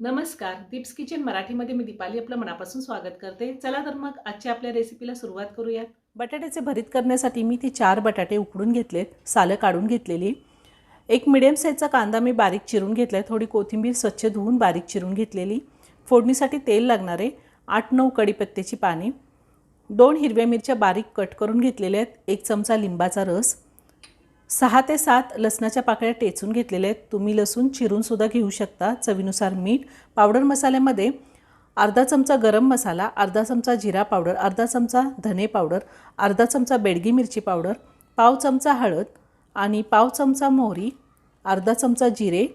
नमस्कार. दीप्स किचन मराठीमध्ये मी दीपाली आपलं मनापासून स्वागत करते. चला तर मग आजच्या आपल्या रेसिपीला सुरुवात करूयात. बटाट्याचे भरीत करण्यासाठी मी ते चार बटाटे उकडून घेतलेत सालं काढून घेतलेली. एक मिडियम साईजचा कांदा मी बारीक चिरून घेतला आहे थोडी कोथिंबीर स्वच्छ धुवून बारीक चिरून घेतलेली. फोडणीसाठी तेल लागणारे आठ नऊ कढीपत्त्याची पाने. दोन हिरव्या मिरच्या बारीक कट करून घेतलेल्या आहेत एक चमचा लिंबाचा रस. सहा ते सात लसणाच्या पाकळ्या टेचून घेतलेल्या आहेत. तुम्ही लसूण चिरूनसुद्धा घेऊ शकता. चवीनुसार मीठ पावडर मसाल्यामध्ये अर्धा चमचा गरम मसाला अर्धा चमचा जिरा पावडर अर्धा चमचा धने पावडर अर्धा चमचा बेडगी मिरची पावडर पाव चमचा हळद आणि पाव चमचा मोहरी अर्धा चमचा जिरे.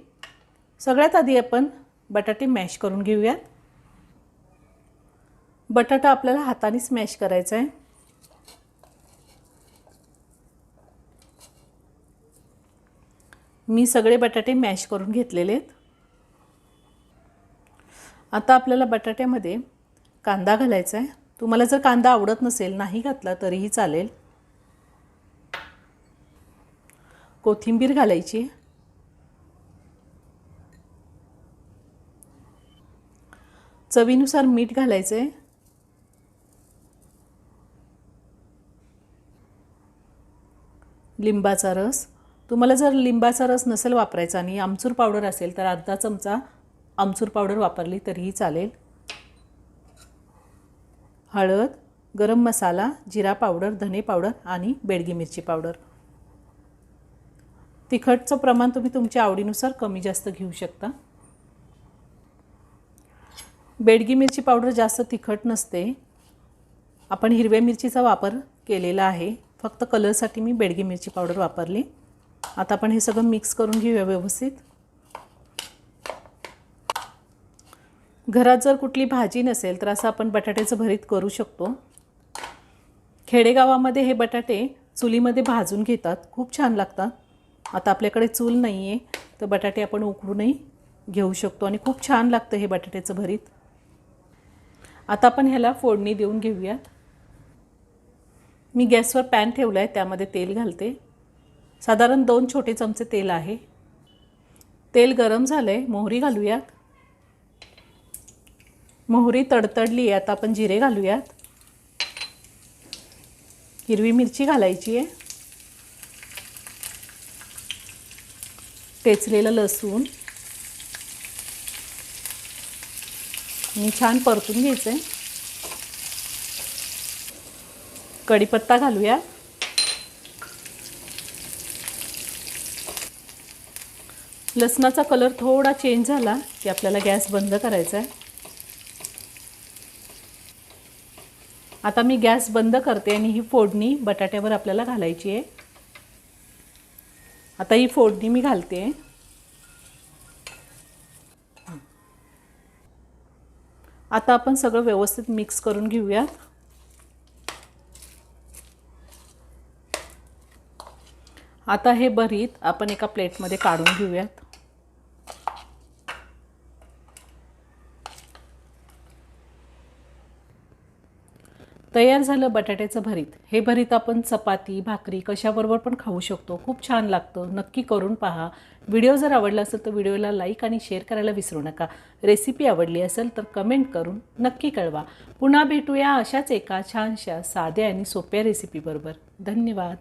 सगळ्यात आधी आपण बटाटे मॅश करून घेऊयात. बटाटा आपल्याला हाताने स्मॅश करायचा आहे. मी सगळे बटाटे मॅश करून घेतलेले आहेत. आता आपल्याला बटाट्यामध्ये कांदा घालायचा आहे. तुम्हाला जर कांदा आवडत नसेल नाही घातला तरीही चालेल. कोथिंबीर घालायची. चवीनुसार मीठ घालायचं आहे लिंबाचा रस. तुम्हाला जर लिंबाचा रस नसेल वापरायचा आणि आमचूर पावडर असेल तर अर्धा चमचा आमचूर पावडर वापरली तरीही चालेल. हळद गरम मसाला जिरा पावडर धने पावडर आणि बेडगी मिरची पावडर. तिखटचं प्रमाण तुम्ही तुमच्या आवडीनुसार कमी जास्त घेऊ शकता. बेडगी मिरची पावडर जास्त तिखट नसते. आपण हिरव्या मिरचीचा वापर केलेला आहे. फक्त कलरसाठी मी बेडगी मिरची पावडर वापरली. आता आपण हे सगळं मिक्स करून घेऊया व्यवस्थित. घरात जर कुठली भाजी नसेल तर असं आपण बटाट्याचं भरीत करू शकतो. खेडेगावामध्ये हे बटाटे चुलीमध्ये भाजून घेतात. खूप छान लागतात. आता आपल्याकडे चूल नाही आहे तर बटाटे आपण उकडूनही घेऊ शकतो आणि खूप छान लागतं हे बटाट्याचं भरीत. आता आपण ह्याला फोडणी देऊन घेऊयात. मी गॅसवर पॅन ठेवला आहे त्यामध्ये तेल घालते. साधारण दोन छोटे चमचे तेल आहे. तेल गरम झालं आहे मोहरी घालूयात. मोहरी तडतडली आहे आता आपण जिरे घालूयात. हिरवी मिरची घालायची आहे. टेचलेलं लसूण. मी छान परतून घ्यायचं आहे कढीपत्ता घालूया लसणाचा कलर थोडा चेंज झाला की आपल्याला गॅस बंद करायचा आहे. आता मी गॅस बंद करते आणि ही फोडणी बटाट्यावर आपल्याला घालायची आहे. आता ही फोडणी मी घालते. आता आपण सगळं व्यवस्थित मिक्स करून घेऊयात. आता हे भरीत आपण एका प्लेटमध्ये काढून घेऊयात. तयार झालं बटाट्याचं भरीत. हे भरीत आपण चपाती भाकरी कशाबरोबर पण खाऊ शकतो. खूप छान लागतं. नक्की करून पहा. व्हिडिओ जर आवडला असेल तर व्हिडिओला लाईक आणि शेअर करायला विसरू नका. रेसिपी आवडली असेल तर कमेंट करून नक्की कळवा. पुन्हा भेटूया अशाच एका छानशा साध्या आणि सोप्या रेसिपीबरोबर धन्यवाद.